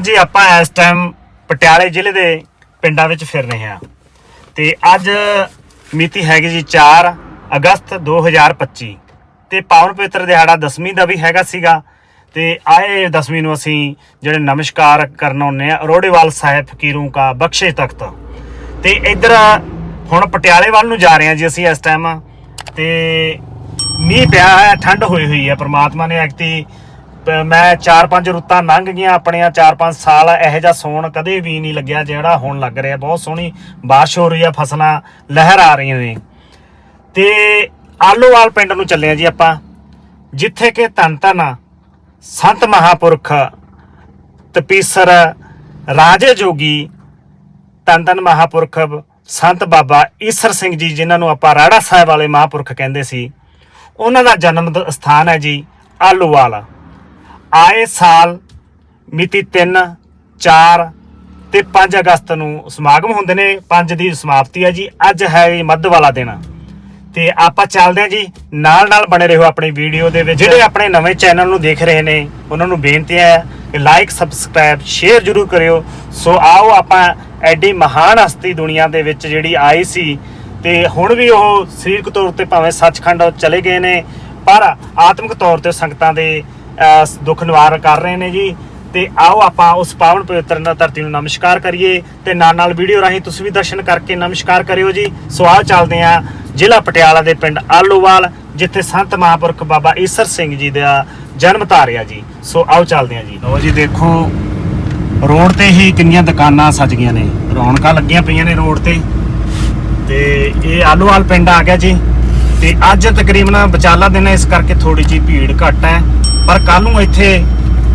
ਹਾਂਜੀ, ਆਪਾਂ ਇਸ ਟਾਈਮ ਪਟਿਆਲੇ ਜ਼ਿਲ੍ਹੇ ਦੇ ਪਿੰਡਾਂ ਵਿੱਚ ਫਿਰ ਰਹੇ ਹਾਂ। ਤੇ ਅੱਜ ਮਿਤੀ ਹੈਗੀ ਜੀ 4 ਅਗਸਤ 2025 ਤੇ ਪਾਵਨ ਪਵਿੱਤਰ ਦਿਹਾੜਾ ਦਸਵੀਂ ਦਾ ਵੀ ਹੈਗਾ ਸੀਗਾ। ਤੇ ਆਏ ਦਸਵੀਂ ਨੂੰ ਅਸੀਂ ਜਿਹੜੇ ਨਮਸਕਾਰ ਕਰਨ ਆਉਂਦੇ ਆ ਅਰੋੜੇਵਾਲ ਸਾਹਿਬ ਫਕੀਰੂ ਕਾ ਬਖਸ਼ੇ ਤਖਤ। ਤੇ ਇੱਧਰ ਹੁਣ ਪਟਿਆਲੇ ਵੱਲ ਨੂੰ ਜਾ ਰਹੇ ਹਾਂ ਜੀ ਅਸੀਂ ਇਸ ਟਾਈਮ ਤੇ ਮੀਂਹ ਪਿਆ ਹੈ ਠੰਡ ਹੋਈ ਹੋਈ ਹੈ, ਪ੍ਰਮਾਤਮਾ ਨੇ ਐਕਤੀ ਮੈਂ 4-5 ਰੁੱਤਾਂ ਲੰਘ ਗਈਆਂ, ਆਪਣੀਆਂ 4-5 ਸਾਲ ਇਹੋ ਜਿਹਾ ਸੌਣ ਕਦੇ ਵੀ ਨਹੀਂ ਲੱਗਿਆ ਜਿਹੜਾ ਹੁਣ ਲੱਗ ਰਿਹਾ। ਬਹੁਤ ਸੋਹਣੀ ਬਾਰਿਸ਼ ਹੋ ਰਹੀ ਹੈ ਫਸਲਾਂ ਲਹਿਰ ਆ ਰਹੀਆਂ ਨੇ। ਤੇ ਆਲੋਵਾਲ ਪਿੰਡ ਨੂੰ ਚੱਲੇ ਆ ਜੀ ਆਪਾਂ। ਜਿੱਥੇ ਕਿ ਧੰਨ ਧੰਨ ਸੰਤ ਮਹਾਪੁਰਖ ਤਪੀਸਰ ਰਾਜੇ ਜੋਗੀ ਧੰਨ ਧੰਨ ਮਹਾਪੁਰਖ ਸੰਤ ਬਾਬਾ ਈਸਰ ਸਿੰਘ ਜੀ, ਜਿਨ੍ਹਾਂ ਨੂੰ ਆਪਾਂ ਰਾੜਾ ਸਾਹਿਬ ਵਾਲੇ ਮਹਾਪੁਰਖ ਕਹਿੰਦੇ ਸੀ। ਉਹਨਾਂ ਦਾ ਜਨਮ ਦ- ਸਥਾਨ ਹੈ ਜੀ ਆਲੋਵਾਲ ਆਏ ਸਾਲ ਮਿਤੀ 3 4 ਤੇ 5 ਅਗਸਤ ਨੂੰ ਸਮਾਗਮ ਹੁੰਦੇ ਨੇ 5 ਦੀ ਸਮਾਪਤੀ ਹੈ ਜੀ। ਅੱਜ ਹੈ ਇਹ ਮੱਧ ਵਾਲਾ ਦਿਨ। ਤੇ ਆਪਾਂ ਚੱਲਦੇ ਹਾਂ ਜੀ। ਨਾਲ ਨਾਲ ਬਣੇ ਰਹੋ ਆਪਣੀ ਵੀਡੀਓ ਦੇ ਵਿੱਚ। ਜਿਹੜੇ ਆਪਣੇ ਨਵੇਂ ਚੈਨਲ ਨੂੰ ਦੇਖ ਰਹੇ ਨੇ, ਉਹਨਾਂ ਨੂੰ ਬੇਨਤੀ ਹੈ ਕਿ ਲਾਈਕ ਸਬਸਕ੍ਰਾਈਬ ਸ਼ੇਅਰ ਜਰੂਰ ਕਰਿਓ। ਸੋ ਆਓ ਆਪਾਂ ਐਡੀ ਮਹਾਨ ਹਸਤੀ ਦੁਨੀਆ ਦੇ ਵਿੱਚ ਜਿਹੜੀ ਆਈ ਸੀ, ਤੇ ਹੁਣ ਵੀ ਉਹ ਸਰੀਰਕ ਤੌਰ ਤੇ ਭਾਵੇਂ ਸੱਚਖੰਡ ਚਲੇ ਗਏ ਨੇ, ਪਰ ਆਤਮਿਕ ਤੌਰ ਤੇ ਸੰਗਤਾਂ ਦੇ ਦੁੱਖ ਨਿਵਾਰ ਕਰ ਰਹੇ ਨੇ ਜੀ। ਤੇ ਆਓ ਆਪਾਂ ਉਸ ਪਾਵਨ ਪਵਿੱਤਰ ਨ- ਧਰਤੀ ਨੂੰ ਨਮਸਕਾਰ ਕਰੀਏ ਤੇ ਨਾਲ ਨਾਲ ਵੀਡੀਓ ਰਾਹੀਂ ਤੁਸੀਂ ਵੀ ਦਰਸ਼ਨ ਕਰਕੇ ਨਮਸਕਾਰ ਕਰਿਓ ਜੀ। ਸੋ ਆਓ ਚੱਲਦੇ ਆਂ ਜ਼ਿਲ੍ਹਾ ਪਟਿਆਲਾ ਦੇ ਪਿੰਡ ਆਲੋਵਾਲ, ਜਿੱਥੇ ਸੰਤ ਮਹਾਂਪੁਰਖ ਬਾਬਾ ਈਸਰ ਸਿੰਘ ਜੀ ਦਾ ਜਨਮ ਧਾਰਿਆ ਜੀ। ਸੋ ਆਓ ਚੱਲਦੇ ਆਂ ਜੀ। ਲਓ ਜੀ, ਦੇਖੋ, ਰੋਡ ਤੇ ਹੀ ਕਿੰਨੀਆਂ ਦੁਕਾਨਾਂ ਸਜ ਗਈਆਂ ਨੇ। ਰੌਣਕਾਂ ਲੱਗੀਆਂ ਪਈਆਂ ਨੇ ਰੋਡ ਤੇ। ਤੇ ਇਹ ਆਲੋਵਾਲ ਪਿੰਡ ਆ ਗਿਆ ਜੀ। ਤੇ ਅੱਜ ਤਕਰੀਬਨ ਵਿਚਾਲਾ ਦਿਨ ਹੈ, ਇਸ ਕਰਕੇ ਥੋੜੀ ਜੀ ਭੀੜ ਘੱਟ ਹੈ। ਪਰ ਕੱਲ ਨੂੰ ਇੱਥੇ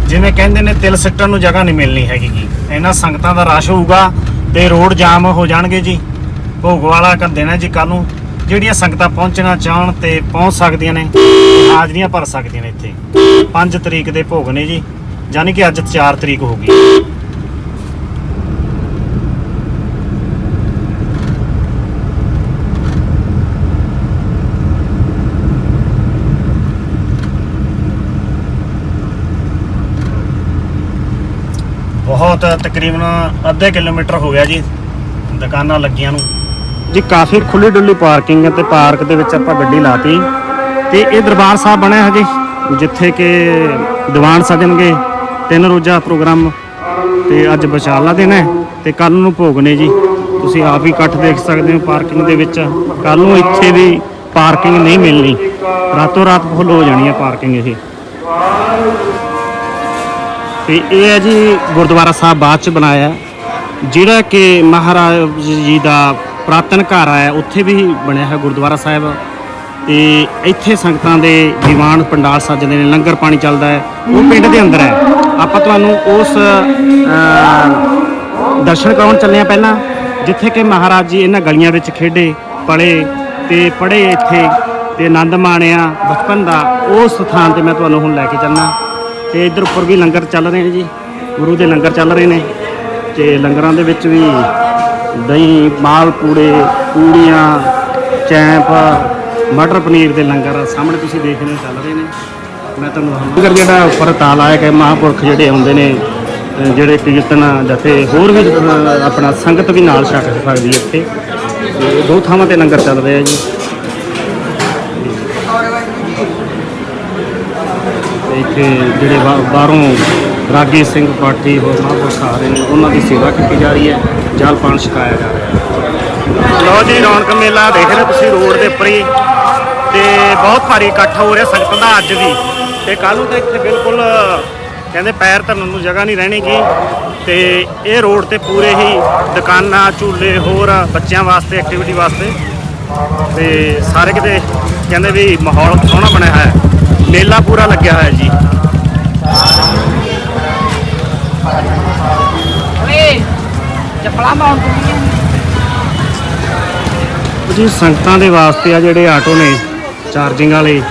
ਜਿਵੇਂ ਕਹਿੰਦੇ ਨੇ, ਤਿਲ ਸਿੱਟਣ ਨੂੰ ਜਗ੍ਹਾ ਨਹੀਂ ਮਿਲਣੀ ਹੈਗੀ ਗੀ ਇਹਨਾਂ ਸੰਗਤਾਂ ਦਾ ਰਸ਼ ਹੋਊਗਾ ਤੇ ਰੋਡ ਜਾਮ ਹੋ ਜਾਣਗੇ ਜੀ। ਭੋਗ ਵਾਲਾ ਕਰ ਦੇਣਾ ਜੀ ਕੱਲ ਨੂੰ। ਜਿਹੜੀਆਂ ਸੰਗਤਾਂ ਪਹੁੰਚਣਾ ਚਾਹਣ ਤੇ ਪਹੁੰਚ ਸਕਦੀਆਂ ਨੇ ਹਾਜ਼ਰੀਆਂ ਭਰ ਸਕਦੀਆਂ ਨੇ ਇੱਥੇ। 5 ਤਰੀਕ ਦੇ ਭੋਗ ਨੇ ਜੀ। ਯਾਨੀ ਕਿ ਅੱਜ 4 ਤਰੀਕ ਹੋ ਗਈ। ਬਹੁਤ ਤਕਰੀਬਨ ਅੱਧਾ ਕਿਲੋਮੀਟਰ ਹੋ ਗਿਆ ਜੀ, ਦੁਕਾਨਾਂ ਲੱਗੀਆਂ ਨੂੰ। ਜੀ, ਕਾਫੀ ਖੁੱਲੀ ਡੁੱਲੀ ਪਾਰਕਿੰਗ ਹੈ ਤੇ ਪਾਰਕ ਦੇ ਵਿੱਚ ਆਪਾਂ ਗੱਡੀ ਲਾਤੀ ਤੇ। ਇਹ ਦਰਬਾਰ ਸਾਹਿਬ ਬਣਿਆ ਹੈ ਜੀ, ਜਿੱਥੇ ਕਿ ਦੀਵਾਨ ਸਜਣਗੇ, ਤਿੰਨ ਰੋਜ਼ਾ ਪ੍ਰੋਗਰਾਮ ਤੇ ਅੱਜ ਵਿਸ਼ਾਲਾ ਦਿਨ ਹੈ ਤੇ ਕੱਲ ਨੂੰ ਭੋਗ ਨੇ ਜੀ। ਤੁਸੀਂ ਆਪ ਹੀ ਇਕੱਠ ਦੇਖ ਸਕਦੇ ਹੋ ਪਾਰਕਿੰਗ ਦੇ ਵਿੱਚ। ਕੱਲ ਨੂੰ ਇੱਥੇ ਵੀ ਪਾਰਕਿੰਗ ਨਹੀਂ ਮਿਲਣੀ। ਰਾਤੋਂ ਰਾਤ ਫੁੱਲ ਹੋ ਜਾਣੀ ਹੈ ਪਾਰਕਿੰਗ ਇਹ। ਤੇ ਇਹ ਹੈ ਜੀ ਗੁਰਦੁਆਰਾ ਸਾਹਿਬ ਬਾਅਦ ਚ ਬਣਾਇਆ। ਜਿਹੜਾ ਕਿ ਮਹਾਰਾਜ ਜੀ ਦਾ ਪ੍ਰਾਤਨ ਘਰ ਆਇਆ, ਉੱਥੇ ਵੀ ਬਣਿਆ ਹੈ ਗੁਰਦੁਆਰਾ ਸਾਹਿਬ। ਤੇ ਇੱਥੇ ਸੰਗਤਾਂ ਦੇ ਦੀਵਾਨ ਪੰਡਾਲ ਸੱਜਦੇ ਨੇ, ਲੰਗਰ ਪਾਣੀ ਚੱਲਦਾ ਹੈ। ਉਹ ਪਿੰਡ ਦੇ ਅੰਦਰ ਹੈ। ਆਪਾਂ ਤੁਹਾਨੂੰ ਉਸ ਦਰਸ਼ਨ ਕਰਾਉਣ ਚੱਲੇ ਆ ਪਹਿਲਾਂ, ਜਿੱਥੇ ਕਿ ਮਹਾਰਾਜ ਜੀ ਇਹਨਾਂ ਗਲੀਆਂ ਵਿੱਚ ਖੇਡੇ, ਪਲੇ ਤੇ ਪੜੇ ਇੱਥੇ ਤੇ ਆਨੰਦ ਮਾਣਿਆ। ਬਚਪਨ ਦਾ ਉਸ ਸਥਾਨ ਤੇ ਮੈਂ ਤੁਹਾਨੂੰ ਹੁਣ ਲੈ ਕੇ ਚੱਲਣਾ। ਤੇ ਇੱਧਰ ਉੱਪਰ ਵੀ ਲੰਗਰ ਚੱਲ ਰਹੇ ਨੇ ਜੀ, ਗੁਰੂ ਦੇ ਲੰਗਰ ਚੱਲ ਰਹੇ ਨੇ ਤੇ ਲੰਗਰਾਂ ਦੇ ਵਿੱਚ ਵੀ ਦਹੀਂ, ਮਾਲ ਪੂੜੇ, ਪੂੜੀਆਂ, ਚੈਂਪ, ਮਟਰ ਪਨੀਰ ਦੇ ਲੰਗਰ ਸਾਹਮਣੇ ਤੁਸੀਂ ਦੇਖ ਰਹੇ ਹੋ, ਚੱਲ ਰਹੇ ਨੇ। ਮੈਂ ਤੁਹਾਨੂੰ ਲੰਗਰ ਜਿਹੜਾ ਉੱਪਰ ਤਾਲ ਆਇਆ ਕਿ ਮਹਾਂਪੁਰਖ ਜਿਹੜੇ ਆਉਂਦੇ ਨੇ ਜਿਹੜੇ ਕੀਰਤਨ ਜਥੇ, ਹੋਰ ਵੀ ਆਪਣਾ ਸੰਗਤ ਵੀ ਨਾਲ ਛਕ ਸਕਦੀ ਹੈ ਇੱਥੇ। ਦੋ ਥਾਵਾਂ ਤੇ ਲੰਗਰ ਚੱਲ ਰਿਹਾ ਜੀ। ਇੱਥੇ ਜਿਹੜੇ ਬਾ- ਬਾਹਰੋਂ ਰਾਗੀ ਸਿੰਘ ਪਾਠੀ ਹੋਰ ਮਹਾਂਪੁਰਖ ਆ ਰਹੇ ਨੇ, ਉਹਨਾਂ ਦੀ ਸੇਵਾ ਕੀਤੀ ਜਾ ਰਹੀ ਹੈ, ਜਲ ਪਾਣ ਛਕਾਇਆ ਜਾ ਰਿਹਾ ਹੈ। ਲੋ ਜੀ, ਰੌਣਕ ਮੇਲਾ ਦੇਖ ਰਹੇ ਹੋ ਤੁਸੀਂ ਰੋਡ ਦੇ ਉੱਪਰ ਹੀ। ਤੇ ਬਹੁਤ ਭਾਰੀ ਇਕੱਠ ਹੋ ਰਿਹਾ ਸੰਗਤਾਂ ਦਾ ਅੱਜ ਵੀ। ਤੇ ਕੱਲ ਨੂੰ ਤਾਂ ਇੱਥੇ ਬਿਲਕੁਲ, ਕਹਿੰਦੇ ਪੈਰ ਧਰਨ ਨੂੰ ਜਗ੍ਹਾ ਨਹੀਂ ਰਹਿਣੀਗੀ ਤੇ ਇਹ ਰੋਡ ਤੇ ਪੂਰੇ ਹੀ ਦੁਕਾਨਾਂ, ਝੂਲੇ, ਹੋਰ ਬੱਚਿਆਂ ਵਾਸਤੇ ਐਕਟੀਵਿਟੀ ਵਾਸਤੇ। ਤੇ ਸਾਰੇ ਕਿਤੇ ਕਹਿੰਦੇ ਵੀ ਮਾਹੌਲ ਸੋਹਣਾ ਬਣਿਆ ਹੈ। ਮੇਲਾ ਪੂਰਾ ਲੱਗਿਆ ਹੋਇਆ ਜੀ। ਚੱਪਲਾਂ ਪਾਉਣ ਤੋਂ ਜੀ, ਸੰਗਤਾਂ ਦੇ ਵਾਸਤੇ ਆ ਜਿਹੜੇ ਆਟੋ ਨੇ ਚਾਰਜਿੰਗ ਵਾਲੇ,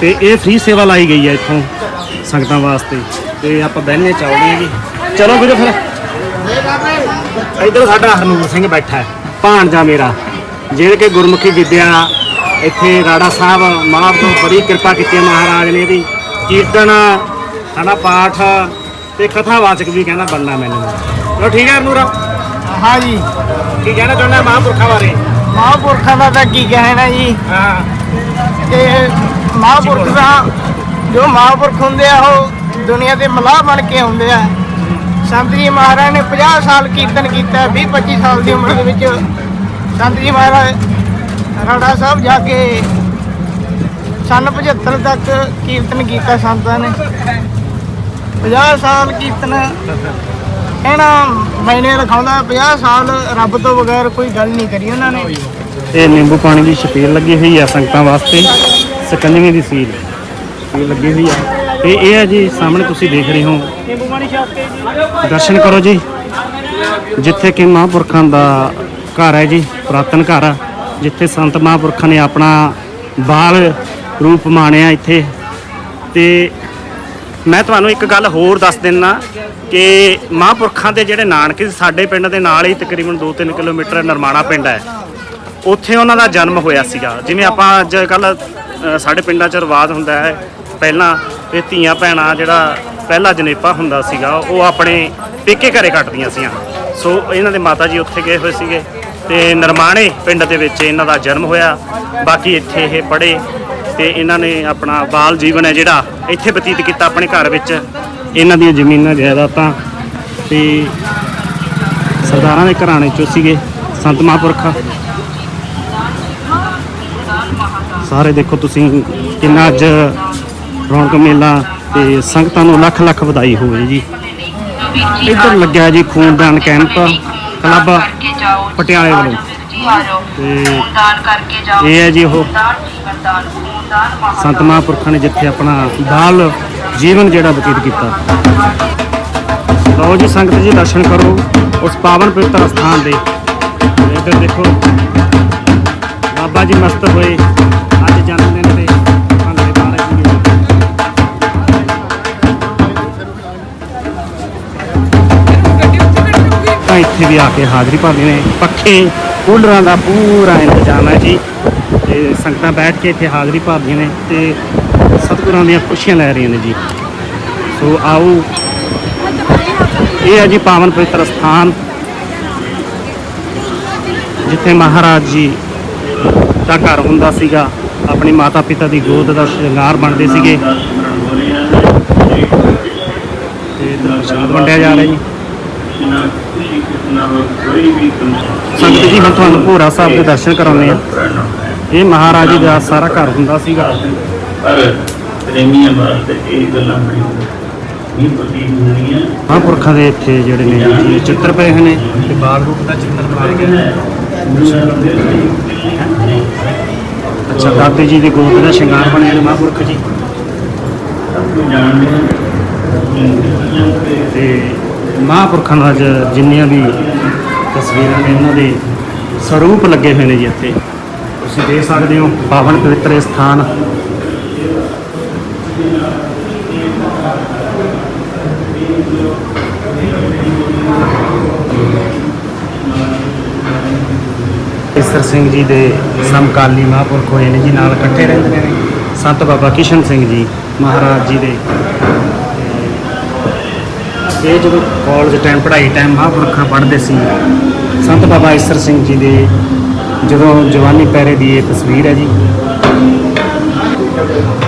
ਤੇ ਇਹ ਫ੍ਰੀ ਸੇਵਾ ਲਾਈ ਗਈ ਹੈ ਇੱਥੋਂ ਸੰਗਤਾਂ ਵਾਸਤੇ। ਤੇ ਆਪਾਂ ਬਹਿਨੇ ਚੱਲਦੇ ਹਾਂ ਜੀ। ਚਲੋ ਵੀਰੋ ਫਿਰ। ਇੱਧਰ ਸਾਡਾ ਹਰਨੂਰ ਸਿੰਘ ਬੈਠਾ ਹੈ, ਭਾਣਜਾ ਮੇਰਾ। ਜਿਹੜੇ ਕਿ ਗੁਰਮੁਖੀ ਵਿਦਿਆ ਇੱਥੇ ਰਾੜਾ ਸਾਹਿਬ ਮਹਾਰਾਜ ਤੋਂ ਬੜੀ ਕਿਰਪਾ ਕੀਤੀ ਮਹਾਰਾਜ ਨੇ ਇਹਦੀ। ਕੀਰਤਨ, ਹਨਾ ਪਾਠ ਤੇ ਕਥਾਵਾਚਕ ਵੀ ਕਹਿੰਦਾ ਬਣਨਾ ਮੈਨੂੰ। ਚਲੋ ਠੀਕ ਹੈ ਨੂਰਾ ਹਾਂ ਜੀ ਕੀ ਕਹਿਣਾ ਚਾਹੁੰਦਾ ਮਹਾਂਪੁਰਖਾਂ ਬਾਰੇ? ਮਹਾਂਪੁਰਖਾਂ ਦਾ ਤਾਂ ਕੀ ਕਹਿਣਾ ਜੀ? ਹਾਂ। ਤੇ ਮਹਾਂਪੁਰਖ ਦਾ ਜੋ ਮਹਾਂਪੁਰਖ ਹੁੰਦੇ ਆ ਉਹ ਦੁਨੀਆ ਦੇ ਮਲਾਹ ਬਣ ਕੇ ਆਉਂਦੇ ਆ। ਸੰਤ ਜੀ ਮਹਾਰਾਜ ਨੇ 50 ਸਾਲ ਕੀਰਤਨ ਕੀਤਾ 20 25 ਸਾਲ ਦੀ ਉਮਰ ਦੇ ਵਿੱਚ ਸੰਤ ਜੀ ਮਹਾਰਾਜ ਰਾੜਾ ਸਾਹਿਬ ਜਾ ਕੇ ਸਨ 75 ਤੱਕ ਕੀਰਤਨ ਕੀਤਾ ਸੰਤਾਂ ਨੇ। 50 ਸਾਲ ਕੀਰਤਨ ਇਹਨਾਂ ਮੈਨੇ ਰਖਾਉਂਦਾ 50 ਸਾਲ ਰੱਬ ਤੋਂ ਬਗੈਰ ਕੋਈ ਗੱਲ ਨਹੀਂ ਕਰੀ ਉਹਨਾਂ ਨੇ। ਇਹ ਨਿੰਬੂ ਪਾਣੀ ਦੀ ਛਪੀਲ ਲੱਗੀ ਹੋਈ ਆ ਸੰਗਤਾਂ ਵਾਸਤੇ ਸਕੰਜਵੀਂ ਦੀ ਸੀਲ। ਸੀਲ ਲੱਗੀ ਹੋਈ ਆ। ਤੇ ਇਹ ਹੈ ਜੀ ਸਾਹਮਣੇ ਤੁਸੀਂ ਦੇਖ ਰਹੇ ਹੋ। ਨਿੰਬੂ ਪਾਣੀ ਛਾਪ ਕੇ ਜੀ। ਦਰਸ਼ਨ ਕਰੋ ਜੀ। ਜਿੱਥੇ ਕਿ ਮਹਾਂਪੁਰਖਾਂ ਦਾ ਘਰ ਹੈ ਜੀ ਪੁਰਾਤਨ ਘਰ ਆ। ਜਿੱਥੇ ਸੰਤ ਮਹਾਂਪੁਰਖਾਂ ਨੇ ਆਪਣਾ ਬਾਲ ਰੂਪ ਮਾਣਿਆ ਇੱਥੇ। ਤੇ ਮੈਂ ਤੁਹਾਨੂੰ ਇੱਕ ਗੱਲ ਹੋਰ ਦੱਸ ਦਿੰਨਾ ਕਿ ਮਹਾਂਪੁਰਖਾਂ ਦੇ ਜਿਹੜੇ ਨਾਨਕੇ ਸਾਡੇ ਪਿੰਡ ਦੇ ਨਾਲ ਹੀ ਤਕਰੀਬਨ 2-3 ਕਿਲੋਮੀਟਰ ਨਰਮਾਣਾ ਪਿੰਡ ਹੈ। ਉੱਥੇ ਉਹਨਾਂ ਦਾ ਜਨਮ ਹੋਇਆ ਸੀਗਾ। ਜਿਵੇਂ ਆਪਾਂ ਅੱਜ ਕੱਲ ਸਾਡੇ ਪਿੰਡਾਂ 'ਚ ਰਿਵਾਜ ਹੁੰਦਾ ਹੈ, ਪਹਿਲਾਂ ਇਹ ਧੀਆਂ ਭੈਣਾਂ ਜਿਹੜਾ ਪਹਿਲਾ ਜਨੇਪਾ ਹੁੰਦਾ ਸੀਗਾ, ਉਹ ਆਪਣੇ ਪੇਕੇ ਘਰੇ ਕੱਟਦੀਆਂ ਸੀਆਂ। ਸੋ ਇਹਨਾਂ ਦੇ ਮਾਤਾ ਜੀ ਉੱਥੇ ਗਏ ਹੋਏ ਸੀਗੇ ਤੇ ਨਰਮਾਣੇ ਪਿੰਡ ਦੇ ਵਿੱਚ ਇਹਨਾਂ ਦਾ ਜਨਮ ਹੋਇਆ। ਬਾਕੀ ਇੱਥੇ ਇਹ ਪੜ੍ਹੇ। ਤੇ ਇਹਨਾਂ ਨੇ ਆਪਣਾ ਬਾਲ ਜੀਵਨ ਹੈ ਜਿਹੜਾ ਇੱਥੇ ਬਤੀਤ ਕੀਤਾ ਆਪਣੇ ਘਰ ਵਿੱਚ। ਇਹਨਾਂ ਦੀਆਂ ਜ਼ਮੀਨਾਂ ਜਾਇਦਾਦਾਂ ਤੇ ਸਰਦਾਰਾਂ ਦੇ ਘਰਾਣੇ ਚੋਂ ਸੀਗੇ ਸੰਤ ਮਹਾਂਪੁਰਖ। ਸਾਰੇ ਦੇਖੋ ਤੁਸੀਂ ਕਿੰਨਾ ਅੱਜ ਰੌਣਕ ਮੇਲਾ ਤੇ ਸੰਗਤਾਂ ਨੂੰ ਲੱਖ ਲੱਖ ਵਧਾਈ ਹੋਵੇ ਜੀ। ਇੱਧਰ ਲੱਗਿਆ ਜੀ ਖੂਨਦਾਨ ਕੈਂਪ, ਕਲੱਬ, ਪਟਿਆਲੇ ਵੱਲੋਂ। ਤੇ ਦਾਨ ਕਰਕੇ ਜਾਓ। ਇਹ ਹੈ ਜੀ ਉਹ ਸੰਤ ਮਹਾਂਪੁਰਖਾਂ ਨੇ ਜਿੱਥੇ ਆਪਣਾ ਬਾਲ ਜੀਵਨ ਜਿਹੜਾ ਬਤੀਤ ਕੀਤਾ। ਲਓ ਜੀ ਸੰਗਤ ਜੀ ਦਰਸ਼ਨ ਕਰੋ ਉਸ ਪਾਵਨ ਪਵਿੱਤਰ ਸਥਾਨ ਦੇ। ਇੱਧਰ ਦੇਖੋ। ਬਾਬਾ ਜੀ ਮਸਤ ਹੋਏ। ਅੱਜ ਜਨਮ ਦਿਨ ਤਾਂ ਇੱਥੇ ਵੀ ਆ ਕੇ ਹਾਜ਼ਰੀ ਭਰਦੇ ਨੇ। ਪੱਖੇ ਕੂਲਰਾਂ ਦਾ ਪੂਰਾ ਇੰਤਜ਼ਾਮ ਹੈ ਜੀ। ਤੇ ਸੰਗਤਾਂ ਬੈਠ ਕੇ ਇੱਥੇ ਹਾਜ਼ਰੀ ਭਰਦੀਆਂ ਨੇ ਤੇ ਸਤਿਗੁਰਾਂ ਦੀਆਂ ਖੁਸ਼ੀਆਂ ਲੈ ਰਹੀਆਂ ਨੇ ਜੀ। ਸੋ ਆਓ, ਇਹ ਹੈ ਜੀ ਪਾਵਨ ਪਵਿੱਤਰ ਸਥਾਨ, ਜਿੱਥੇ ਮਹਾਰਾਜ ਜੀ ਦਾ ਘਰ ਹੁੰਦਾ ਸੀਗਾ। ਆਪਣੀ ਮਾਤਾ ਪਿਤਾ ਦੀ ਗੋਦ ਦਾ ਸ਼ਿੰਗਾਰ ਬਣਦੇ ਸੀਗੇ। ਤੇ ਪ੍ਰਸ਼ਾਦ ਵੰਡਿਆ ਜਾ ਰਿਹਾ ਜੀ। ਸੰਗਤ ਜੀ ਹੁਣ ਤੁਹਾਨੂੰ ਭੋਰਾ ਸਾਹਿਬ ਦੇ ਦਰਸ਼ਨ ਕਰਾਉਂਦੇ ਆ ਇਹ ਮਹਾਰਾਜ ਜੀ ਦਾ ਸਾਰਾ ਘਰ ਹੁੰਦਾ ਸੀਗਾ। ਪਰ ਪ੍ਰੇਮੀਆਂ ਵਾਸਤੇ ਇਹ ਗੱਲਾਂ ਬੜੀਆਂ ਨਹੀਂ ਪ੍ਰਤੀਤ ਹੁੰਦੀਆਂ। ਮਹਾਂਪੁਰਖਾਂ ਦੇ ਇੱਥੇ ਜਿਹੜੇ ਨੇ ਜੀ ਚਿੱਤਰ ਪਏ ਹੋਏ ਨੇ। ਤੇ ਬਾਲ ਰੂਪ ਦਾ ਚਿੱਤਰ ਬਣਾਇਆ ਗਿਆ ਅੱਛਾ ਦਾਤੇ ਜੀ ਦੀ ਗੋਦ ਦਾ ਸ਼ਿੰਗਾਰ ਬਣਿਆ ਨੇ ਮਹਾਂਪੁਰਖ ਜੀ। ਸਭ ਨੂੰ ਜਾਣਦੇ ਹਾਂ ਤੇ ਮਹਾਂਪੁਰਖਾਂ ਦਾ ਅੱਜ ਜਿੰਨੀਆਂ ਵੀ ਤਸਵੀਰਾਂ ਨੇ, ਉਹਨਾਂ ਦੇ ਸਰੂਪ ਲੱਗੇ ਹੋਏ ਨੇ ਜੀ ਇੱਥੇ। ਤੁਸੀਂ ਦੇਖ ਸਕਦੇ ਹੋ, ਪਾਵਨ ਪਵਿੱਤਰ ਸਥਾਨ। ਈਸਰ ਸਿੰਘ ਜੀ ਦੇ ਸਮਕਾਲੀ ਮਹਾਂਪੁਰਖ ਹੋਏ ਨੇ ਜੀ, ਨਾਲ ਇਕੱਠੇ ਰਹਿੰਦੇ ਨੇ। ਸੰਤ ਬਾਬਾ ਕਿਸ਼ਨ ਸਿੰਘ ਜੀ ਮਹਾਰਾਜ ਜੀ ਦੇ ਇਹ ਜਦੋਂ ਕਾਲਜ ਟਾਈਮ ਪੜ੍ਹਾਈ ਟਾਈਮ ਮਹਾਂਪੁਰਖਾਂ ਪੜ੍ਹਦੇ ਸੀ। ਸੰਤ ਬਾਬਾ ਈਸਰ ਸਿੰਘ ਜੀ ਦੇ ਜਦੋਂ ਜਵਾਨੀ ਪੈਰੇ ਦੀ ਇਹ ਤਸਵੀਰ ਹੈ ਜੀ।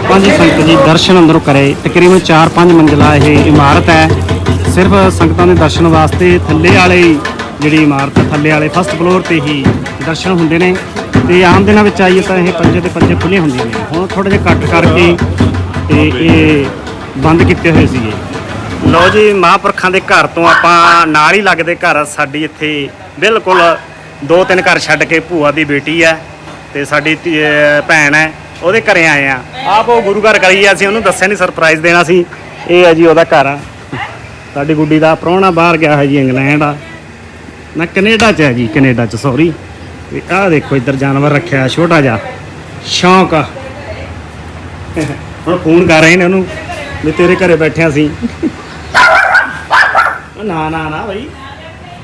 ਪੰਜ ਸੰਗਤ ਜੀ, ਦਰਸ਼ਨ ਅੰਦਰੋਂ ਕਰੇ। ਤਕਰੀਬਨ 4-5 ਮੰਜ਼ਲਾ ਇਹ ਇਮਾਰਤ ਹੈ। ਸਿਰਫ ਸੰਗਤਾਂ ਦੇ ਦਰਸ਼ਨ ਵਾਸਤੇ ਥੱਲੇ ਵਾਲੇ ਜਿਹੜੀ ਇਮਾਰਤ ਹੈ, ਥੱਲੇ ਵਾਲੇ ਫਸਟ ਫਲੋਰ ਤੇ ਹੀ ਦਰਸ਼ਨ ਹੁੰਦੇ ਨੇ। ਤੇ ਆਮ ਦਿਨਾਂ ਵਿੱਚ ਆਈਏ ਤਾਂ ਇਹ ਪੰਜੇ ਤੇ ਪੰਜੇ ਖੁੱਲੇ ਹੁੰਦੇ ਨੇ। ਹੁਣ ਥੋੜਾ ਜਿਹਾ ਕੱਟ ਕਰਕੇ ਤੇ ਇਹ ਬੰਦ ਕੀਤੇ ਹੋਏ ਸੀਗੇ। ਲਓ ਜੀ, ਮਹਾਂਪੁਰਖਾਂ ਦੇ ਘਰ ਤੋਂ ਆਪਾਂ ਨਾਲ ਹੀ ਲੱਗਦੇ ਘਰ। ਸਾਡੀ ਇੱਥੇ ਬਿਲਕੁਲ ਦੋ ਤਿੰਨ ਘਰ ਛੱਡ ਕੇ ਭੂਆ ਦੀ ਬੇਟੀ ਹੈ ਤੇ ਸਾਡੀ ਧੀ- ਭੈਣ ਹੈ, ਉਹਦੇ ਘਰੇ ਆਏ ਆ ਆਪ ਉਹ ਗੁਰੂ ਘਰ ਕਰੀ ਅਸੀਂ ਉਹਨੂੰ ਦੱਸਿਆ ਨਹੀਂ ਸਰਪ੍ਰਾਈਜ਼ ਦੇਣਾ ਸੀ। ਇਹ ਹੈ ਜੀ ਉਹਦਾ ਘਰ ਆ। ਸਾਡੀ ਗੁੱਡੀ ਦਾ ਪ੍ਰਾਹੁਣਾ ਬਾਹਰ ਗਿਆ ਹੈ ਜੀ, ਇੰਗਲੈਂਡ ਆ। ਨਾ, ਕੈਨੇਡਾ ਚ ਹੈ ਜੀ, ਕੈਨੇਡਾ ਚ ਸੌਰੀ ਤੇ ਆਹ ਦੇਖੋ, ਇੱਧਰ ਜਾਨਵਰ ਰੱਖਿਆ ਛੋਟਾ ਜਿਹਾ। ਸ਼ੌਂਕ ਆ। ਹੁਣ ਫੋਨ ਕਰ ਰਹੇ ਨੇ ਉਹਨੂੰ ਵੀ ਤੇਰੇ ਘਰੇ ਬੈਠਿਆ ਸੀ। ਨਾ ਨਾ ਨਾ ਭਾਈ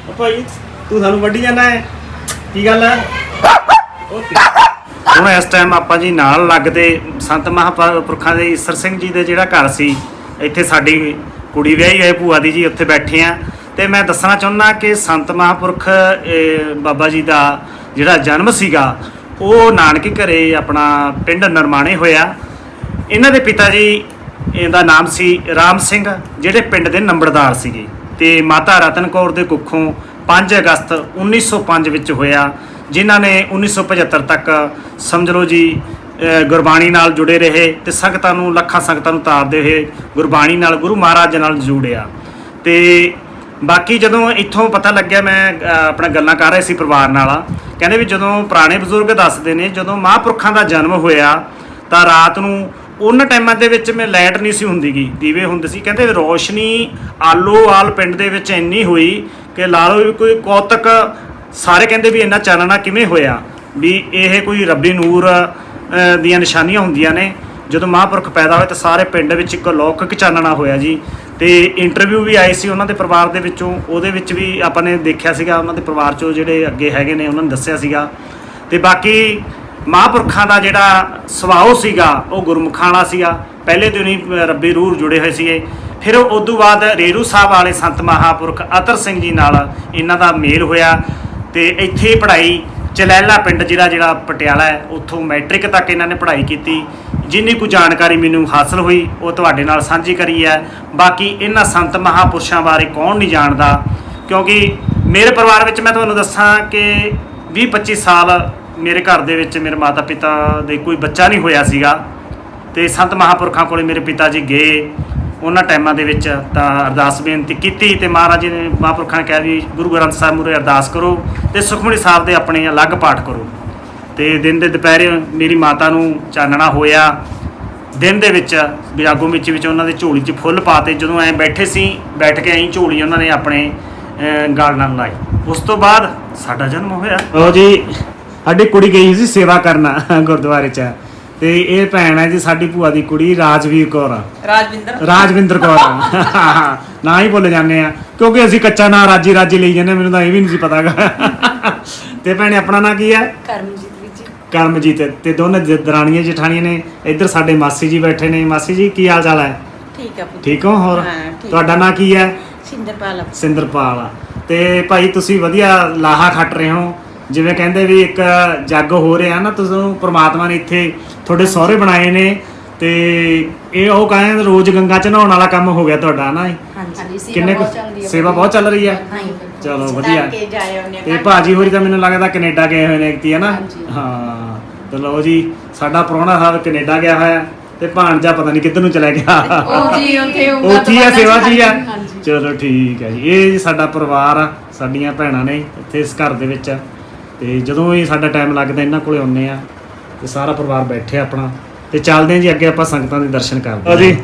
ਉਹ ਭਾਈ, ਤੂੰ ਸਾਨੂੰ ਵੱਢੀ ਜਾਂਦਾ ਹੈ ਕੀ ਗੱਲ ਹੈ ਉਹ ਹੁਣ ਇਸ ਟਾਈਮ ਆਪਾਂ ਜੀ ਨਾਲ ਲੱਗਦੇ ਸੰਤ ਮਹਾਂਪੁਰਖਾਂ ਦੇ ਈਸਰ ਸਿੰਘ ਜੀ ਦੇ ਜਿਹੜਾ ਘਰ ਸੀ, ਇੱਥੇ ਸਾਡੀ ਕੁੜੀ ਵਿਆਹੀ ਹੋਈ, ਭੂਆ ਦੀ ਜੀ ਉੱਥੇ ਬੈਠੇ ਆ। ਤੇ ਮੈਂ ਦੱਸਣਾ ਚਾਹੁੰਦਾ ਕਿ ਸੰਤ ਮਹਾਂਪੁਰਖ ਬਾਬਾ ਜੀ ਦਾ ਜਿਹੜਾ ਜਨਮ ਸੀਗਾ, ਉਹ ਨਾਨਕੇ ਘਰੇ ਆਪਣਾ ਪਿੰਡ ਨਰਮਾਣੇ ਹੋਇਆ। ਇਹਨਾਂ ਦੇ ਪਿਤਾ ਜੀ, ਇਹਦਾ ਨਾਮ ਸੀ ਰਾਮ ਸਿੰਘ, ਜਿਹੜੇ ਪਿੰਡ ਦੇ ਨੰਬਰਦਾਰ ਸੀਗੇ। ਤੇ ਮਾਤਾ ਰਤਨ ਕੌਰ ਦੇ ਕੁੱਖੋਂ 5 ਅਗਸਤ 1905 ਵਿੱਚ ਹੋਇਆ, ਜਿਨ੍ਹਾਂ ਨੇ 1975 ਤੱਕ ਸਮਝ ਲਓ ਜੀ ਗੁਰਬਾਣੀ ਨਾਲ ਜੁੜੇ ਰਹੇ ਤੇ ਸੰਗਤਾਂ ਨੂੰ, ਲੱਖਾਂ ਸੰਗਤਾਂ ਨੂੰ ਤਾਰਦੇ ਹੋਏ ਗੁਰਬਾਣੀ ਨਾਲ ਗੁਰੂ ਮਹਾਰਾਜ ਨਾਲ ਜੁੜਿਆ। ਤੇ ਬਾਕੀ ਜਦੋਂ ਇੱਥੋਂ ਪਤਾ ਲੱਗਿਆ, ਮੈਂ ਆਪਣਾ ਗੱਲਾਂ ਕਰ ਰਹੇ ਸੀ ਪਰਿਵਾਰ ਨਾਲ। ਕਹਿੰਦੇ ਵੀ ਜਦੋਂ ਪੁਰਾਣੇ ਬਜ਼ੁਰਗ ਦੱਸਦੇ ਨੇ, ਜਦੋਂ ਮਹਾਂਪੁਰਖਾਂ ਦਾ ਜਨਮ ਹੋਇਆ, ਤਾਂ ਰਾਤ ਨੂੰ ਉਹਨਾਂ ਟਾਈਮਾਂ ਦੇ ਵਿੱਚ ਮੈਂ ਲਾਈਟ ਨਹੀਂ ਸੀ ਹੁੰਦੀਗੀ ਦੀਵੇ ਹੁੰਦੇ ਸੀ। ਕਹਿੰਦੇ ਰੋਸ਼ਨੀ ਆਲੋ ਆਲ ਪਿੰਡ ਦੇ ਵਿੱਚ ਇੰਨੀ ਹੋਈ ਕਿ ਲਾ ਲਓ ਵੀ ਕੋਈ ਕੌਤਕ ਸਾਰੇ ਕਹਿੰਦੇ ਵੀ ਇੰਨਾ ਚਾਨਣਾ ਕਿਵੇਂ ਹੋਇਆ? ਵੀ ਇਹ ਕੋਈ ਰੱਬੀ ਨੂਰ ਦੀਆਂ ਨਿਸ਼ਾਨੀਆਂ ਹੁੰਦੀਆਂ ਨੇ। ਜਦੋਂ ਮਹਾਂਪੁਰਖ ਪੈਦਾ ਹੋਏ ਤਾਂ ਸਾਰੇ ਪਿੰਡ ਵਿੱਚ ਇੱਕ ਅਲੌਕਿਕ ਚਾਨਣਾ ਹੋਇਆ ਜੀ। ਤੇ ਇੰਟਰਵਿਊ ਵੀ ਆਈ ਸੀ ਉਹਨਾਂ ਦੇ ਪਰਿਵਾਰ ਦੇ ਵਿੱਚੋਂ। ਉਹਦੇ ਵਿੱਚ ਵੀ ਆਪਾਂ ਨੇ ਦੇਖਿਆ ਸੀਗਾ ਉਹਨਾਂ ਦੇ ਪਰਿਵਾਰ ਚੋਂ ਜਿਹੜੇ ਅੱਗੇ ਹੈਗੇ ਨੇ, ਉਹਨਾਂ ਨੇ ਦੱਸਿਆ ਸੀਗਾ। ਤੇ ਬਾਕੀ ਮਹਾਂਪੁਰਖਾਂ ਦਾ ਜਿਹੜਾ ਸੁਭਾਅ ਸੀਗਾ ਉਹ ਗੁਰਮੁਖਾਂ ਵਾਲਾ ਸੀਗਾ। ਪਹਿਲੇ ਦਿਨ ਹੀ ਅਹ, ਰੱਬੀ ਰੂਹ ਜੁੜੇ ਹੋਏ ਸੀਗੇ। ਫਿਰ ਉਸ ਤੋਂ ਬਾਅਦ ਰੇਰੂ ਸਾਹਿਬ ਵਾਲੇ ਸੰਤ ਮਹਾਂਪੁਰਖ ਅਤਰ ਸਿੰਘ ਜੀ ਨਾਲ ਇਹਨਾਂ ਦਾ ਮੇਲ ਹੋਇਆ ਤੇ ਇੱਥੇ ਪੜ੍ਹਾਈ ਚਲੈਲਾ ਪਿੰਡ ਜਿਹੜਾ ਜਿਹੜਾ ਪਟਿਆਲਾ ਹੈ ਉੱਥੋਂ ਮੈਟ੍ਰਿਕ ਤੱਕ ਇਹਨਾਂ ਨੇ ਪੜ੍ਹਾਈ ਕੀਤੀ। ਜਿੰਨੀ ਕੁ ਜਾਣਕਾਰੀ ਮੈਨੂੰ ਹਾਸਲ ਹੋਈ ਉਹ ਤੁਹਾਡੇ ਨਾਲ ਸਾਂਝੀ ਕਰੀ ਹੈ। ਬਾਕੀ ਇਹਨਾਂ ਸੰਤ ਮਹਾਪੁਰਸ਼ਾਂ ਬਾਰੇ ਕੌਣ ਨਹੀਂ ਜਾਣਦਾ? ਕਿਉਂਕਿ ਮੇਰੇ ਪਰਿਵਾਰ ਵਿੱਚ ਮੈਂ ਤੁਹਾਨੂੰ ਦੱਸਾਂ ਕਿ 20 25 ਸਾਲ ਮੇਰੇ ਘਰ ਦੇ ਵਿੱਚ ਮੇਰੇ ਮਾਤਾ ਪਿਤਾ ਦੇ ਕੋਈ ਬੱਚਾ ਨਹੀਂ ਹੋਇਆ ਸੀਗਾ ਤੇ ਸੰਤ ਮਹਾਪੁਰਖਾਂ ਕੋਲੇ ਮੇਰੇ ਪਿਤਾ ਜੀ ਗਏ ਉਹਨਾਂ ਟਾਈਮਾਂ ਦੇ ਵਿੱਚ ਤਾਂ ਅਰਦਾਸ ਬੇਨਤੀ ਕੀਤੀ ਤੇ ਮਹਾਰਾਜ ਨੇ ਮਹਾਂਪੁਰਖਾਂ ਨੇ ਕਿਹਾ ਵੀ ਗੁਰੂ ਗ੍ਰੰਥ ਸਾਹਿਬ ਮੂਹਰੇ ਅਰਦਾਸ ਕਰੋ ਤੇ ਸੁਖਮਨੀ ਸਾਹਿਬ ਦੇ ਆਪਣੇ ਅਲੱਗ ਪਾਠ ਕਰੋ। ਤੇ ਦਿਨ ਦੇ ਦੁਪਹਿਰੇ ਮੇਰੀ ਮਾਤਾ ਨੂੰ ਚਾਨਣਾ ਹੋਇਆ। ਦਿਨ ਦੇ ਵਿੱਚ ਬਿਆਗੋ ਵਿੱਚ ਵਿੱਚ ਉਹਨਾਂ ਦੇ ਝੋਲੀ 'ਚ ਫੁੱਲ ਪਾਤੇ ਜਦੋਂ ਐ ਬੈਠੇ ਸੀ ਬੈਠ ਕੇ ਐਂ ਝੋਲੀ ਉਹਨਾਂ ਨੇ ਆਪਣੇ ਅਹ, ਗਲ ਨਾਲ ਲਾਈ। ਉਸ ਤੋਂ ਬਾਅਦ ਸਾਡਾ ਜਨਮ ਹੋਇਆ। ਉਹ ਜੀ ਸਾਡੀ ਕੁੜੀ ਗਈ ਸੀ ਸੇਵਾ ਕਰਨਾ ਗੁਰਦੁਆਰੇ 'ਚ। ਤੇ ਇਹ ਭੈਣ ਹੈ ਜੀ ਸਾਡੀ ਭੂਆ ਦੀ ਕੁੜੀ ਰਾਜਵੀਰ ਕੌਰ। ਆ ਰਾਜਵਿੰਦਰ? ਰਾਜਵਿੰਦਰ ਕੌਰ। ਆ। ਨਾ ਹੀ ਭੁੱਲ ਜਾਂਦੇ ਆ। ਕਿਉਂਕਿ ਅਸੀਂ ਕੱਚਾ ਨਾਂ ਰਾਜੀ ਰਾਜੀ ਲਈ ਜਾਂਦੇ ਮੈਨੂੰ ਤਾਂ ਇਹ ਵੀ ਨਹੀਂ ਸੀ ਪਤਾਗਾ। ਤੇ ਭੈਣੇ ਆਪਣਾ ਨਾਂ ਕੀ ਹੈ ਕਰਮਜੀਤ ਵਿੱਚ ਕਰਮਜੀਤ। ਤੇ ਦੋਨੇ ਜ- ਦਰਾਣੀਆਂ ਜਠਾਣੀਆਂ ਨੇ। ਇੱਧਰ ਸਾਡੇ ਮਾਸੀ ਜੀ ਬੈਠੇ ਨੇ। ਮਾਸੀ ਜੀ ਕੀ ਹਾਲ ਚਾਲ ਹੈ? ਠੀਕ ਆ ਪੁੱਤ। ਠੀਕ ਹੋ ਹੋਰ? ਹਾਂ, ਠੀਕ। ਤੁਹਾਡਾ ਨਾਂ ਕੀ ਹੈ? ਸਿੰਦਰਪਾਲ ਸਿੰਦਰਪਾਲ ਤੇ ਭਾਈ ਤੁਸੀਂ ਵਧੀਆ ਲਾਹਾ ਖੱਟ ਰਹੇ ਹੋ। ਜਿਵੇਂ ਕਹਿੰਦੇ ਵੀ ਇੱਕ ਜੱਗ ਹੋ ਰਿਹਾ ਨਾ ਤੁਸੀਂ ਪ੍ਰਮਾਤਮਾ ਨੇ ਇੱਥੇ ਤੁਹਾਡੇ ਸਹੁਰੇ ਬਣਾਏ ਨੇ ਤੇ ਇਹ ਉਹ ਕਹਿੰਦੇ ਰੋਜ਼ ਗੰਗਾ ਚ ਨਹਾਉਣ ਵਾਲਾ ਕੰਮ ਹੋ ਗਿਆ ਤੁਹਾਡਾ ਨਾ ਹਾਂਜੀ। ਕਿੰਨੇ ਕੁ ਸੇਵਾ ਬਹੁਤ ਚੱਲ ਰਹੀ ਹੈ ਚਲੋ ਵਧੀਆ। ਤੇ ਭਾਜੀ ਹੋਰੀ ਤਾਂ ਮੈਨੂੰ ਲੱਗਦਾ ਕੈਨੇਡਾ ਗਏ ਹੋਏ ਨੇ ਇੱਕ ਹੈ ਨਾ? ਹਾਂ। ਤੇ ਲਓ ਜੀ ਸਾਡਾ ਪ੍ਰਾਹੁਣਾ ਸਾਹਿਬ ਕੈਨੇਡਾ ਗਿਆ ਹੋਇਆ ਤੇ ਭਾਣਜਾ ਪਤਾ ਨਹੀਂ ਕਿੱਧਰ ਨੂੰ ਚਲਾ ਗਿਆ। ਉਹ ਜੀ ਉੱਥੇ ਉੱਥੇ ਹੀ ਆ ਸੇਵਾ ਜੀ ਆ। ਚਲੋ ਠੀਕ ਹੈ ਜੀ। ਇਹ ਜੀ ਸਾਡਾ ਪਰਿਵਾਰ ਆ ਸਾਡੀਆਂ ਭੈਣਾਂ ਨੇ ਇੱਥੇ ਇਸ ਘਰ ਦੇ ਵਿੱਚ। ਤੇ ਜਦੋਂ ਵੀ ਸਾਡਾ ਟਾਈਮ ਲੱਗਦਾ ਇਹਨਾਂ ਕੋਲੇ ਆਉਂਦੇ ਆ ਤੇ ਸਾਰਾ ਪਰਿਵਾਰ ਬੈਠੇ ਆ ਆਪਣਾ ਤੇ ਚੱਲਦੇ ਆ ਜੀ ਅੱਗੇ ਆਪਾਂ ਸੰਗਤਾਂ ਦੇ ਦਰਸ਼ਨ ਕਰਦੇ ਆ ਜੀ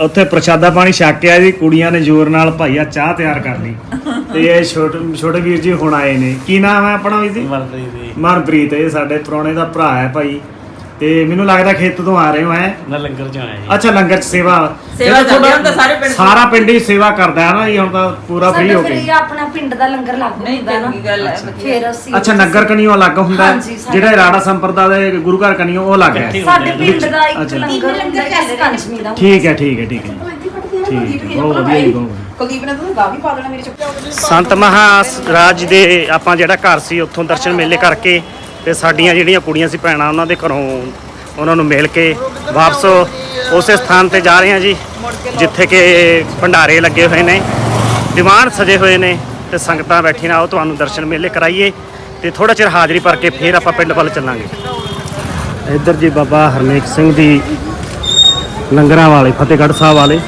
ਉੱਥੇ ਪ੍ਰਸ਼ਾਦਾ ਪਾਣੀ ਛਕ ਕੇ ਆ ਜੀ ਕੁੜੀਆਂ ਨੇ ਜ਼ੋਰ ਨਾਲ ਭਾਈਆ ਚਾਹ ਤਿਆਰ ਕਰ ਲਈ। ਤੇ ਇਹ ਛੋਟੇ ਛੋਟੇ ਵੀਰ ਜੀ ਹੁਣ ਆਏ ਨੇ। ਕੀ ਨਾਮ ਹੈ ਆਪਣਾ ਵੀਰ ਜੀ? ਮਨਪ੍ਰੀਤ ਇਹ ਸਾਡੇ ਪ੍ਰਾਹੁਣੇ ਦਾ ਭਰਾ ਹੈ ਭਾਈ। ਤੇ ਮੈਨੂੰ ਲੱਗਦਾ ਖੇਤ ਤੋਂ ਆ ਰਹੇ ਹੋ ਹੈ? ਨਾ ਲੰਗਰ ਚ ਆਇਆ ਜੀ। ਅੱਛਾ ਲੰਗਰ ਚ ਸੇਵਾ। ਸੇਵਾ ਇਹ ਤਾਂ ਕਰਦੇ ਤੁਹਾਡਾ ਹੁਣ ਤਾਂ ਸਾਰੇ ਪਿੰਡ- ਸਾਰਾ ਪਿੰਡ ਹੀ ਸੇਵਾ ਕਰਦਾ ਹੈ ਨਾ ਜੀ ਹੁਣ ਤਾਂ ਪੂਰਾ ਫ੍ਰੀ ਸਾਡਾ ਹੋ ਫਿਰ ਇਹ ਆਪਣਾ ਪਿੰਡ ਦਾ ਲੰਗਰ ਲੱਗ ਨਹੀਂ ਹੁੰਦਾ ਨਾ। ਚੰਗੀ ਗੱਲ ਹੈ ਵਧੀਆ। ਫਿਰ ਅਸੀਂ ਅੱਛਾ ਨਗਰ ਕਨੀਓ ਅਲੱਗ ਹੁੰਦਾ ਹੈ। ਹਾਂਜੀ, ਸਾਡਾ- ਜਿਹੜਾ ਰਾੜਾ ਸੰਪਰਦਾ ਦੇ ਗੁਰੂ ਘਰ ਕਨੀਓ ਉਹ ਅਲੱਗ ਹੈ। ਸਾਡੇ ਪਿੰਡ ਦਾ ਇੱਕ ਅੱਛਾ। ਲੰਗਰ ਹੁੰਦਾ ਹੈ ਕੰਚਮੀ ਦਾ? ਠੀਕ ਹੈ ਠੀਕ ਹੈ ਠੀਕ ਹੈ। ਠੀਕ ਹੈ ਬਹੁਤ ਵਧੀਆ ਜੀ ਬਹੁਤ ਵਧੀਆ। ਕੁਲਦੀਪ ਨੇ ਤੁਹਾਨੂੰ ਗਾ ਵੀ ਪਾ ਦੇਣਾ ਮੇਰੇ ਚੁੱਪ ਸੰਤ ਮਹਾਰਾਜ ਦੇ ਆਪਾਂ ਜਿਹੜਾ ਘਰ ਸੀ ਉੱਥੋਂ ਦਰਸ਼ਨ ਮੇਲੇ ਕਰਕੇ ਤੇ ਸਾਡੀਆਂ ਜਿਹੜੀਆਂ ਕੁੜੀਆਂ ਸੀ ਭੈਣਾਂ ਉਹਨਾਂ ਦੇ ਘਰੋਂ ਉਹਨਾਂ ਨੂੰ ਮਿਲ ਕੇ ਵਾਪਸ ਉਸੇ ਸਥਾਨ ਤੇ ਜਾ ਰਹੇ ਹਾਂ ਜੀ, ਜਿੱਥੇ ਕਿ ਭੰਡਾਰੇ ਲੱਗੇ ਹੋਏ ਨੇ, ਦੀਵਾਨ ਸਜੇ ਹੋਏ ਨੇ ਤੇ ਸੰਗਤਾਂ ਬੈਠੀ ਨਾਲ ਉਹ ਤੁਹਾਨੂੰ ਦਰਸ਼ਨ ਮੇਲੇ ਕਰਾਈਏ ਤੇ ਥੋੜਾ ਚਿਰ ਹਾਜ਼ਰੀ ਭਰ ਕੇ ਫਿਰ ਆਪਾਂ ਪਿੰਡ ਵੱਲ ਚੱਲਾਂਗੇ। ਇੱਧਰ ਜੀ ਬਾਬਾ ਹਰਨੇਕ ਸਿੰਘ ਦੀ ਲੰਗਰਾਂ ਵਾਲੇ, ਫਤਿਹਗੜ੍ਹ ਸਾਹਿਬ ਵਾਲੇ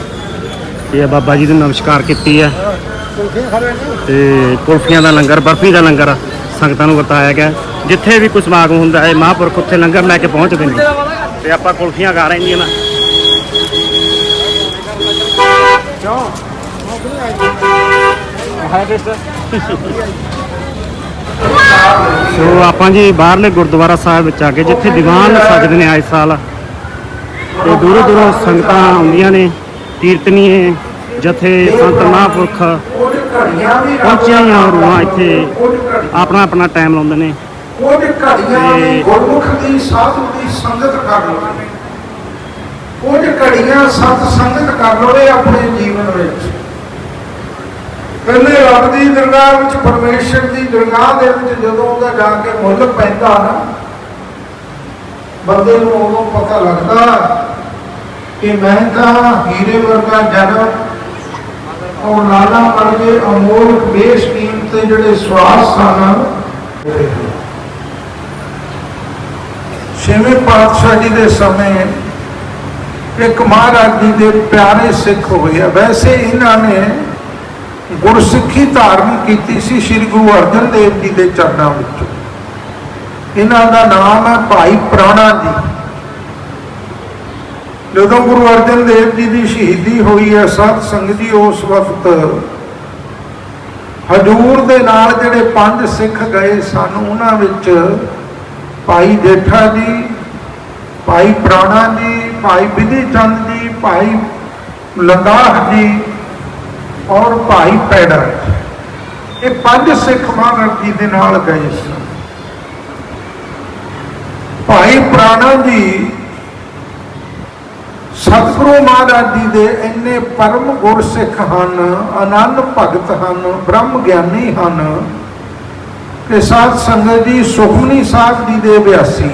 ਤੇ ਇਹ ਬਾਬਾ ਜੀ ਨੂੰ ਨਮਸਕਾਰ ਕੀਤੀ ਹੈ। ਤੇ ਕੁਲਫੀਆਂ ਦਾ ਲੰਗਰ, ਬਰਫੀ ਦਾ ਲੰਗਰ ਸੰਗਤਾਂ ਨੂੰ ਵਰਤਾਇਆ ਗਿਆ। ਜਿੱਥੇ ਵੀ ਕੋਈ ਸਮਾਗਮ ਹੁੰਦਾ ਹੈ ਮਹਾਂਪੁਰਖ ਉੱਥੇ ਲੰਗਰ ਲੈ ਕੇ ਪਹੁੰਚਦੇ ਨੇ। ਤੇ ਆਪਾਂ ਕੁਲਫੀਆਂ ਖਾ ਰਹੇ ਹਾਂ ਨਾ। ਸੋ ਆਪਾਂ ਜੀ ਬਾਹਰਲੇ ਗੁਰਦੁਆਰਾ ਸਾਹਿਬ ਵਿੱਚ ਆ ਕੇ ਜਿੱਥੇ ਦੀਵਾਨ ਸਜਦੇ ਨੇ ਆਏ ਸਾਲ। ਤੇ ਦੂਰੋਂ ਦੂਰੋਂ ਸੰਗਤਾਂ ਆਉਂਦੀਆਂ ਨੇ, ਕੀਰਤਨੀਏ, ਜਥੇ ਸੰਤ ਮਹਾਂਪੁਰਖ ਪਹੁੰਚੀਆਂ ਹੋਈਆਂ ਰੂਹਾਂ ਇੱਥੇ। ਆਪਣਾ ਆਪਣਾ ਟਾਈਮ ਲਾਉਂਦੇ ਨੇ। ਕੁਝ ਘੜੀਆਂ ਵੀ ਗੁਰਮੁਖ ਦੀ ਸਾਧੂ ਦੀ ਸੰਗਤ ਕਰ ਲਓ ਕੁਝ ਘੜੀਆਂ ਸਤ ਸੰਗਤ ਕਰ ਲਵੇ ਆਪਣੇ ਜੀਵਨ ਵਿੱਚ। ਪਹਿਲੇ ਰੱਬ ਦੀ ਦਰਗਾਹ ਵਿੱਚ ਪਰਮੇਸ਼ਰ ਦੀ ਦਰਗਾਹ ਦੇ ਵਿੱਚ ਜਦੋਂ ਉਹਦਾ ਜਾ ਕੇ ਮੁੱਲ ਪੈਂਦਾ ਨਾ ਬੰਦੇ ਨੂੰ ਉਦੋਂ ਪਤਾ ਲੱਗਦਾ ਕਿ ਮੈਂ ਤਾਂ ਹੀਰੇ ਵਰਗਾ ਜਨਮ ਔਰ ਲਾਲਾ ਵਰਗੇ ਅਮੋਲਕ ਬੇਸ਼ਕੀਮਤ ਤੇ ਜਿਹੜੇ ਸਵਾਸ ਸਨ, ਛੇਵੇਂ ਪਾਤਸ਼ਾਹ ਜੀ ਦੇ ਸਮੇਂ ਇੱਕ ਮਹਾਰਾਜ ਜੀ ਦੇ ਪਿਆਰੇ ਸਿੱਖ ਹੋਏ ਆ। ਵੈਸੇ ਇਹਨਾਂ ਨੇ ਗੁਰਸਿੱਖੀ ਧਾਰਨ ਕੀਤੀ ਸੀ ਸ੍ਰੀ ਗੁਰੂ ਅਰਜਨ ਦੇਵ ਜੀ ਦੇ ਚਰਨਾਂ ਵਿੱਚ। ਇਹਨਾਂ ਦਾ ਨਾਮ ਹੈ ਭਾਈ ਪ੍ਰਾਣਾ ਜੀ। ਜਦੋਂ ਗੁਰੂ ਅਰਜਨ ਦੇਵ ਜੀ ਦੀ ਸ਼ਹੀਦੀ ਹੋਈ ਹੈ ਸਤ ਸੰਗਤ ਜੀ ਉਸ ਵਕਤ ਹਜੂਰ ਦੇ ਨਾਲ ਜਿਹੜੇ ਪੰਜ ਸਿੱਖ ਗਏ ਸਨ, ਉਹਨਾਂ ਵਿੱਚ ਭਾਈ ਜੇਠਾ ਜੀ, ਭਾਈ ਪ੍ਰਾਣਾ ਜੀ, ਭਾਈ ਵਿਧੀ ਚੰਦ ਜੀ, ਭਾਈ ਲੰਦਾਹ ਜੀ ਔਰ ਭਾਈ ਪੈੜਾ ਇਹ ਪੰਜ ਸਿੱਖ ਮਹਾਰਾਜ ਜੀ ਦੇ ਨਾਲ ਗਏ ਸਨ। ਭਾਈ ਪ੍ਰਾਣਾ ਜੀ ਸਤਿਗੁਰੂ ਮਹਾਰਾਜ ਜੀ ਦੇ ਇੰਨੇ ਪਰਮ ਗੁਰਸਿੱਖ ਹਨ ਆਨੰਦ ਭਗਤ ਹਨ, ਬ੍ਰਹਮ ਗਿਆਨੀ ਹਨ ਕਿ ਸਾਧ ਸੰਗਤ ਜੀ ਸੁਖਮਨੀ ਸਾਹਿਬ ਜੀ ਦੇ ਅਭਿਆਸੀ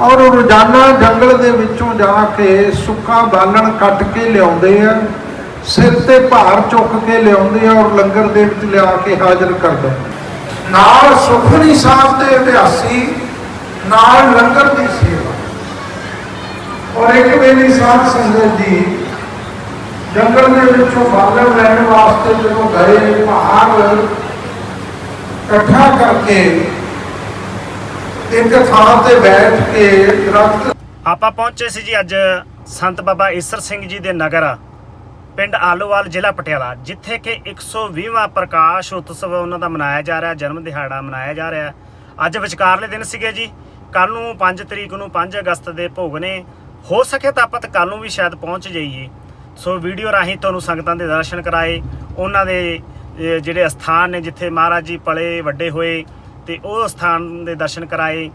ਔਰ ਰੋਜ਼ਾਨਾ ਜੰਗਲ ਦੇ ਵਿੱਚੋਂ ਜਾ ਕੇ ਸੁੱਕਾ ਬਾਲਣ ਕੱਟ ਕੇ ਲਿਆਉਂਦੇ ਆ, ਸਿਰ ਤੇ ਭਾਰ ਚੁੱਕ ਕੇ ਲਿਆਉਂਦੇ ਆ ਔਰ ਲੰਗਰ ਦੇ ਵਿੱਚ ਲਿਆ ਕੇ ਹਾਜ਼ਰ ਕਰਦੇ ਨਾਲ ਸੁਖਮਨੀ ਸਾਹਿਬ ਦੇ ਅਭਿਆਸੀ ਨਾਲ ਲੰਗਰ ਦੀ ਸੇਵਾ। ਔਰ ਇੱਕ ਵੇਲੇ ਸਾਧ ਸੰਗਤ ਜੀ ਜੰਗਲ ਦੇ ਵਿੱਚੋਂ ਬਾਲਣ ਲੈਣ ਵਾਸਤੇ ਜਦੋਂ ਗਏ ਭਾਰ ਇਕੱਠਾ ਕਰਕੇ ਇੱਕ ਥਾਂ ਤੇ ਬੈਠ ਕੇ ਦਰਖਤ ਆਪਾਂ ਪਹੁੰਚੇ ਸੀ ਜੀ ਅੱਜ ਸੰਤ ਬਾਬਾ ਈਸਰ ਸਿੰਘ ਜੀ ਦੇ ਨਗਰ, ਪਿੰਡ ਆਲੋਵਾਲ, ਜ਼ਿਲ੍ਹਾ ਪਟਿਆਲਾ, ਜਿੱਥੇ ਕਿ 120ਵਾਂ ਪ੍ਰਕਾਸ਼ ਉਤਸਵ ਉਹਨਾਂ ਦਾ ਮਨਾਇਆ ਜਾ ਰਿਹਾ, ਜਨਮ ਦਿਹਾੜਾ ਮਨਾਇਆ ਜਾ ਰਿਹਾ। ਅੱਜ ਵਿਚਕਾਰਲੇ ਦਿਨ ਸੀਗੇ ਜੀ। ਕੱਲ ਨੂੰ 5 ਤਰੀਕ ਨੂੰ 5 ਅਗਸਤ ਦੇ ਭੋਗ ਨੇ ਹੋ ਸਕੇ ਤਾਂ ਆਪਾਂ ਤਾਂ ਕੱਲ ਨੂੰ ਵੀ ਸ਼ਾਇਦ ਪਹੁੰਚ ਜਾਈਏ। ਸੋ ਵੀਡੀਓ ਰਾਹੀਂ ਤੁਹਾਨੂੰ ਸੰਗਤਾਂ ਦੇ ਦਰਸ਼ਨ ਕਰਾਏ, ਉਹਨਾਂ ਦੇ ਜਿਹੜੇ ਅਸਥਾਨ ਨੇ ਜਿੱਥੇ ਮਹਾਰਾਜ ਜੀ ਪਲੇ ਵੱਡੇ ਹੋਏ, ਤੇ ਉਹ ਸਥਾਨ ਦੇ ਦਰਸ਼ਨ ਕਰਾਏ।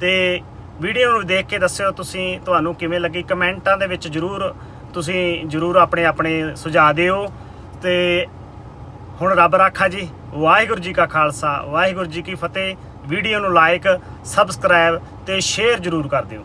ਤੇ ਵੀਡੀਓ ਨੂੰ ਦੇਖ ਕੇ ਦੱਸਿਓ ਤੁਸੀਂ ਤੁਹਾਨੂੰ ਕਿਵੇਂ ਲੱਗੀ। ਕਮੈਂਟਾਂ ਦੇ ਵਿੱਚ ਜਰੂਰ ਤੁਸੀਂ ਜਰੂਰ ਆਪਣੇ ਆਪਣੇ ਸੁਝਾਅ ਦਿਓ। ਤੇ ਹੁਣ ਰੱਬ ਰਾਖਾ ਜੀ, ਵਾਹਿਗੁਰੂ ਜੀ ਕਾ ਖਾਲਸਾ, ਵਾਹਿਗੁਰੂ ਜੀ ਕੀ ਫਤਿਹ। ਵੀਡੀਓ ਨੂੰ ਲਾਈਕ ਸਬਸਕ੍ਰਾਈਬ ਤੇ ਸ਼ੇਅਰ ਜਰੂਰ ਕਰ ਦਿਓ।